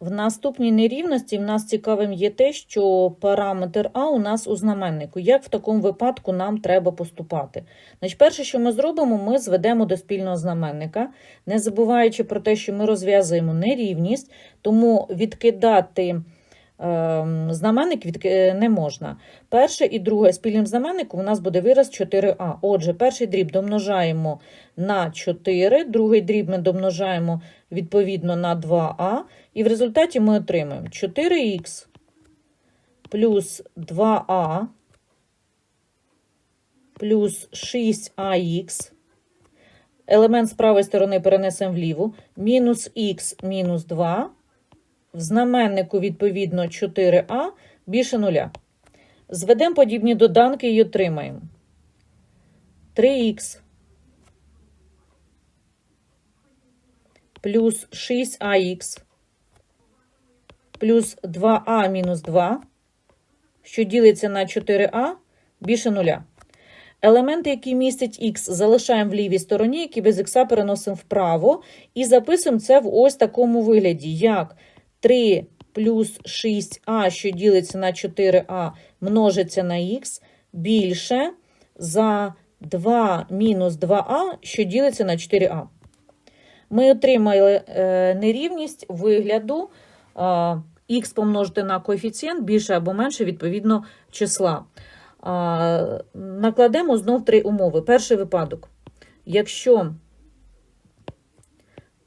В наступній нерівності в нас цікавим є те, що параметр А у нас у знаменнику. Як в такому випадку нам треба поступати? Значить, перше, що ми зробимо, ми зведемо до спільного знаменника, не забуваючи про те, що ми розв'язуємо нерівність, тому відкидати знаменник відки- не можна. Перше і друге спільним знаменником у нас буде вираз 4а. Отже, перший дріб домножаємо на 4, другий дріб ми домножаємо відповідно на 2а, і в результаті ми отримаємо 4х плюс 2а плюс 6ах. Елемент з правої сторони перенесемо вліву. Мінус х мінус 2. В знаменнику, відповідно, 4а більше нуля. Зведемо подібні доданки і отримаємо. 3х плюс 6ах плюс 2а мінус 2, що ділиться на 4а більше нуля. Елементи, які містять х, залишаємо в лівій стороні, які без х переносимо вправо, і записуємо це в ось такому вигляді, як 3 плюс 6а, що ділиться на 4а, множиться на х, більше за 2 мінус 2а, що ділиться на 4а. Ми отримали е, нерівність вигляду х помножити на коефіцієнт більше або менше відповідно числа. А, накладемо знов три умови. Перший випадок. Якщо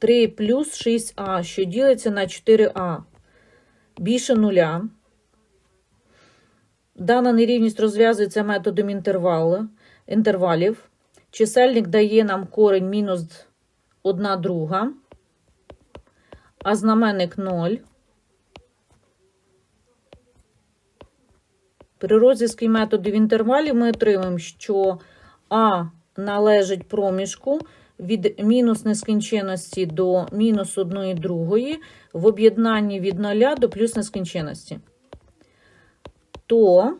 3 плюс 6а, що ділиться на 4а, більше нуля, дана нерівність розв'язується методом інтервалу, інтервалів. Чисельник дає нам корень мінус 1 друга, а знаменник 0. При розв'язку методів інтервалів ми отримаємо, що А належить проміжку від мінус нескінченності до мінус 1 другої в об'єднанні від 0 до плюс нескінченності. То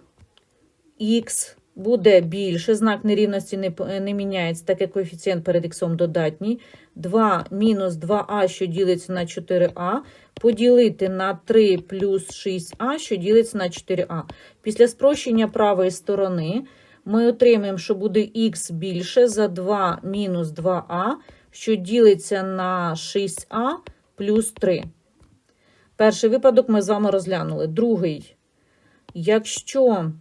х буде більше, знак нерівності не, не міняється, так як коефіцієнт перед х додатній. 2 мінус 2а, що ділиться на 4а, поділити на 3 плюс 6а, що ділиться на 4а. Після спрощення правої сторони ми отримаємо, що буде х більше за 2 мінус 2а, що ділиться на 6а плюс 3. Перший випадок ми з вами розглянули. Другий. Якщо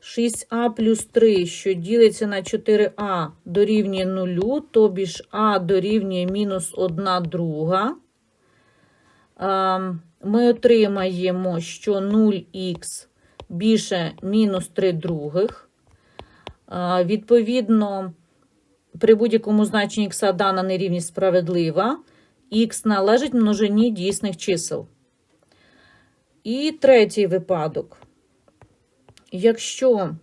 6а плюс 3, що ділиться на 4а дорівнює 0, тобі ж а дорівнює мінус 1 друга. Ем, Ми отримаємо, що 0х більше мінус 3 других. Відповідно, при будь-якому значенні х дана нерівність справедлива. Х належить множині дійсних чисел. І третій випадок. Якщо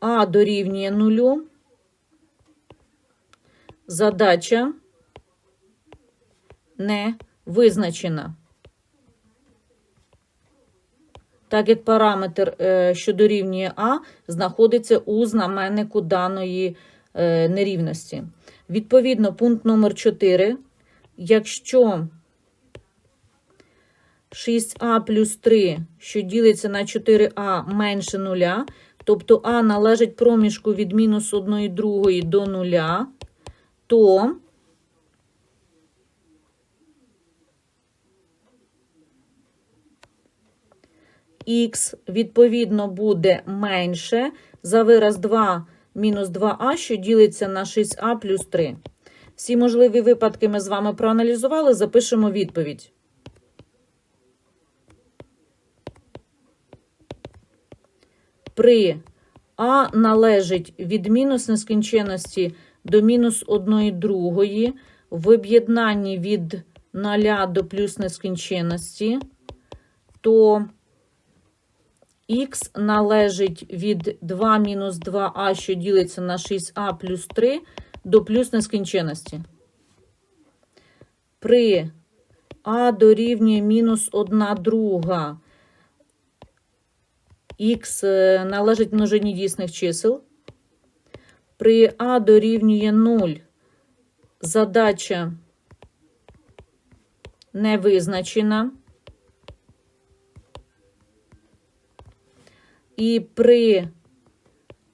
А дорівнює нулю, задача не визначена. Так як параметр, що дорівнює А, знаходиться у знаменнику даної е, нерівності. Відповідно, пункт номер 4. Якщо 6а плюс 3, що ділиться на 4а менше нуля, тобто а належить проміжку від мінус 1 другої до нуля, то х відповідно буде менше за вираз 2 мінус 2а, що ділиться на 6а плюс 3. Всі можливі випадки ми з вами проаналізували, запишемо відповідь. при А належить від мінус нескінченності до мінус 1 другої в об'єднанні від 0 до плюс нескінченності, то х належить від 2 мінус 2а, що ділиться на 6а плюс 3 до плюс нескінченності. При а дорівнює мінус 1 друга х е, належить множині дійсних чисел. При а дорівнює 0 Задача не визначена. І при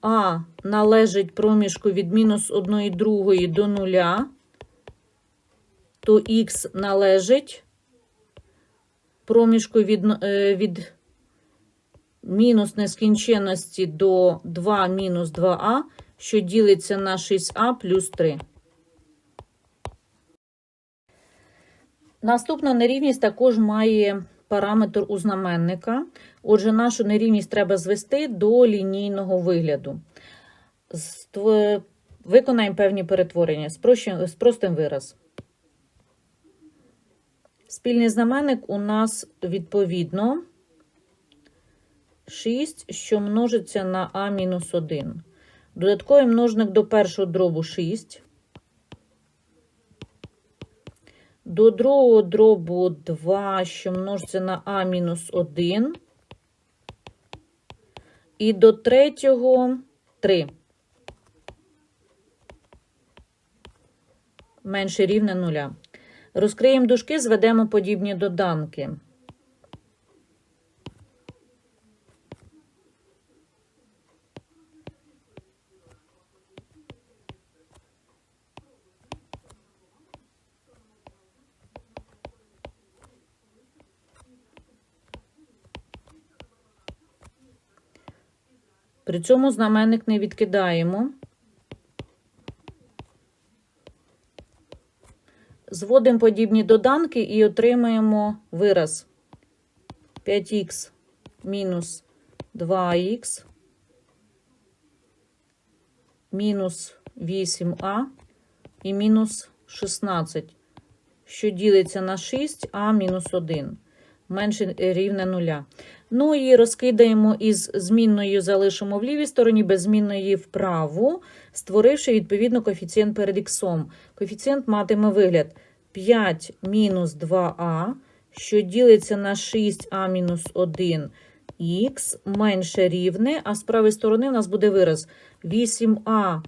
А належить проміжку від мінус 1 другої до нуля, то х належить проміжку від, е, від мінус нескінченності до 2 мінус 2а, що ділиться на 6а плюс 3. Наступна нерівність також має параметр у знаменника. Отже, нашу нерівність треба звести до лінійного вигляду. Виконаємо певні перетворення. Спростимо вираз. Спільний знаменник у нас відповідно 6, що множиться на а-1. Додатковий множник до першого дробу 6. До другого дробу 2, що множиться на А мінус 1. І до третього 3. Менше рівне нуля. Розкриємо дужки, зведемо подібні доданки. При цьому знаменник не відкидаємо. Зводимо подібні доданки і отримаємо вираз 5х мінус 2х мінус 8а і мінус 16, що ділиться на 6а мінус 1, менше рівне 0. Ну і розкидаємо із змінною залишимо в лівій стороні, без змінної вправу, створивши відповідно коефіцієнт перед х. Коефіцієнт матиме вигляд 5 мінус 2а, що ділиться на 6а мінус 1 х менше рівне, а з правої сторони у нас буде вираз 8а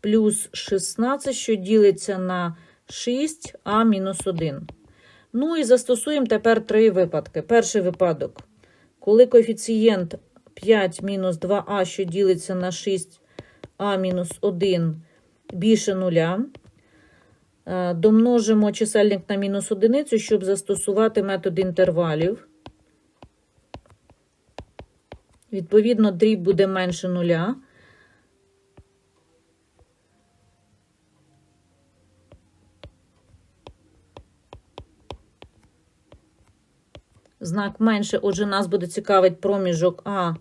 плюс 16, що ділиться на 6а мінус 1. Ну і застосуємо тепер три випадки. Перший випадок. Коли коефіцієнт 5 мінус 2а, що ділиться на 6а мінус 1 більше нуля, е, домножимо чисельник на мінус одиницю, щоб застосувати метод інтервалів. Відповідно, дріб буде менше нуля. Знак менше, отже, нас буде цікавить проміжок А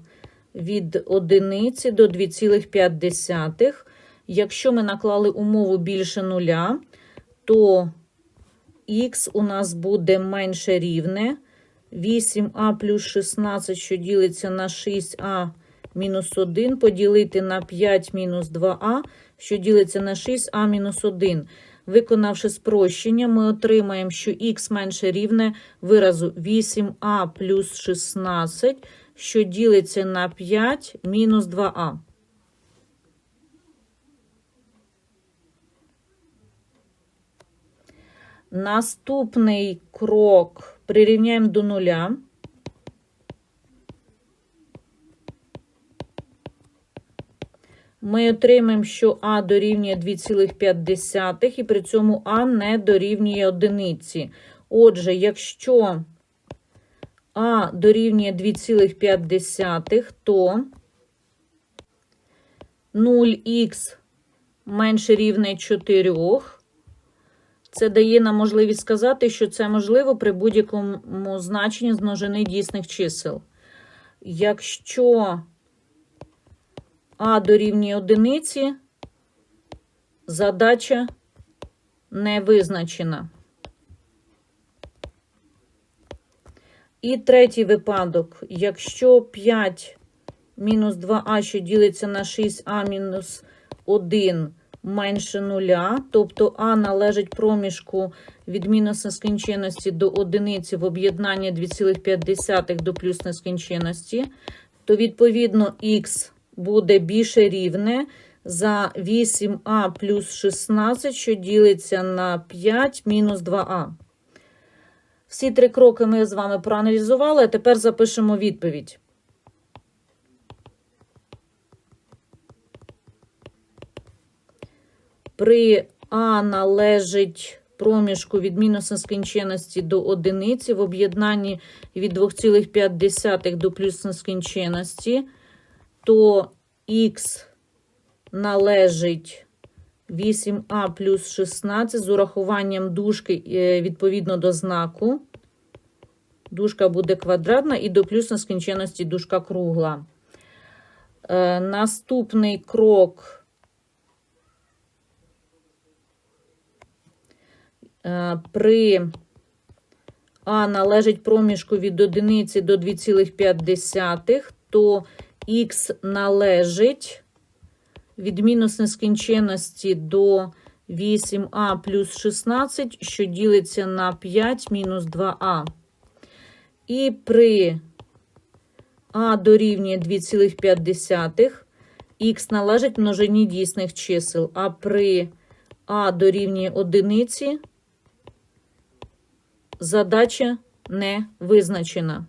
від одиниці до 2,5. Якщо ми наклали умову більше нуля, то х у нас буде менше рівне. 8а плюс 16, що ділиться на 6а мінус 1, поділити на 5 мінус 2а, що ділиться на 6а мінус 1. Виконавши спрощення, ми отримаємо, що х менше рівне виразу 8а плюс 16, що ділиться на 5 мінус 2а. Наступний крок прирівняємо до нуля. Ми отримаємо, що А дорівнює 2,5 і при цьому А не дорівнює одиниці. Отже, якщо А дорівнює 2,5, то 0х менше рівне 4. Це дає нам можливість сказати, що це можливо при будь-якому значенні з множини дійсних чисел. Якщо А дорівнює одиниці, задача не визначена. І третій випадок. Якщо 5 мінус 2а, що ділиться на 6а мінус 1 менше нуля, тобто А належить проміжку від мінус нескінченності до одиниці в об'єднанні 2,5 до плюс нескінченності, то відповідно х буде більше рівне за 8а плюс 16, що ділиться на 5 мінус 2а. Всі три кроки ми з вами проаналізували, а тепер запишемо відповідь. При А належить проміжку від мінус нескінченності до одиниці в об'єднанні від 2,5 до плюс нескінченності, то х належить 8а плюс 16 з урахуванням дужки е, відповідно до знаку. Дужка буде квадратна і до плюс нескінченності дужка кругла. Е, наступний крок. Е, При А належить проміжку від одиниці до 2,5, то х належить від мінус нескінченності до 8а плюс 16, що ділиться на 5 мінус 2а. І при а дорівнює 2,5, х належить множині дійсних чисел, а при а дорівнює одиниці задача не визначена.